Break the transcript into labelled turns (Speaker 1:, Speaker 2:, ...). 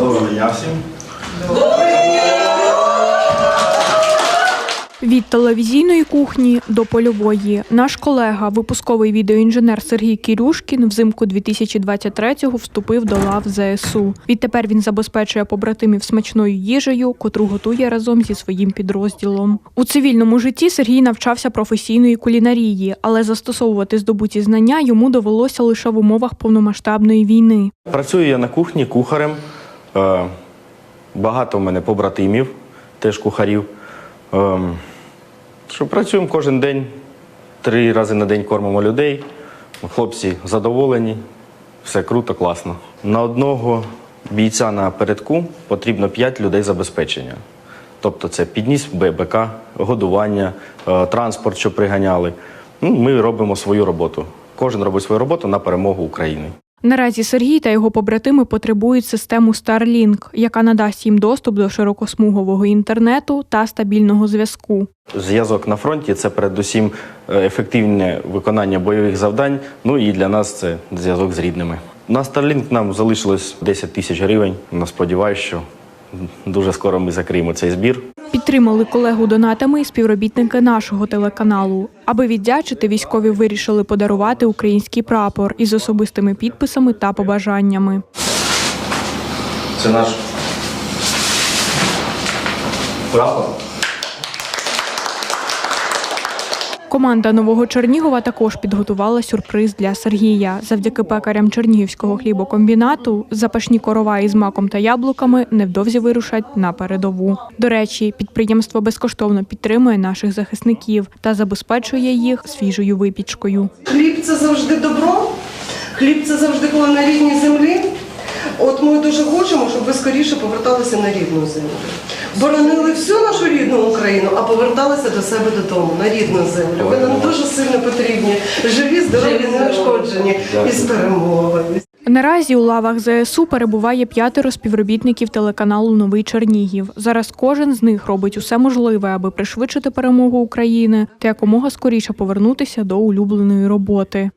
Speaker 1: Доброго дня всім.
Speaker 2: Від телевізійної кухні до польової наш колега, випусковий відеоінженер Сергій Кірюшкін, взимку 2023-го вступив до лав ЗСУ. Відтепер він забезпечує побратимів смачною їжею, котру готує разом зі своїм підрозділом. У цивільному житті Сергій навчався професійної кулінарії, але застосовувати здобуті знання йому довелося лише в умовах повномасштабної війни.
Speaker 1: Працюю я на кухні кухарем. Е, Багато в мене побратимів, теж кухарів. Ем, Що працюємо кожен день, три рази на день кормимо людей. Хлопці задоволені, все круто, класно. На одного бійця на передку потрібно 5 людей забезпечення. Тобто це підніс ББК, годування, е, транспорт, що приганяли. Ну, Ми робимо свою роботу. Кожен робить свою роботу на перемогу України.
Speaker 2: Наразі Сергій та його побратими потребують систему Starlink, яка надасть їм доступ до широкосмугового інтернету та стабільного зв'язку.
Speaker 1: Зв'язок на фронті це передусім е, ефективне виконання бойових завдань. Ну і для нас це зв'язок з рідними. На Starlink нам залишилось 10 тисяч гривень. Сподіваюся, що дуже скоро ми закриємо цей збір.
Speaker 2: Підтримали колегу донатами і співробітники нашого телеканалу. Аби віддячити, військові вирішили подарувати український прапор із особистими підписами та побажаннями.
Speaker 1: Це наш прапор.
Speaker 2: Команда нового Чернігова також підготувала сюрприз для Сергія. Завдяки пекарям Чернігівського хлібокомбінату запашні корова із маком та яблуками невдовзі вирушать на передову. До речі, підприємство безкоштовно підтримує наших захисників та забезпечує їх свіжою випічкою.
Speaker 3: Хліб це завжди добро, хліб це завжди коли на рідній землі. От ми дуже хочемо, щоб ви скоріше поверталися на рідну землю. Боронили всю нашу рідну Україну, а поверталися до себе додому, на рідну землю. Ви нам дуже сильно потрібні. Живі, здорові, неушкоджені і з перемогою.
Speaker 2: Наразі у лавах ЗСУ перебуває п'ятеро співробітників телеканалу Новий Чернігів. Зараз кожен з них робить усе можливе, аби пришвидшити перемогу України та якомога скоріше повернутися до улюбленої роботи.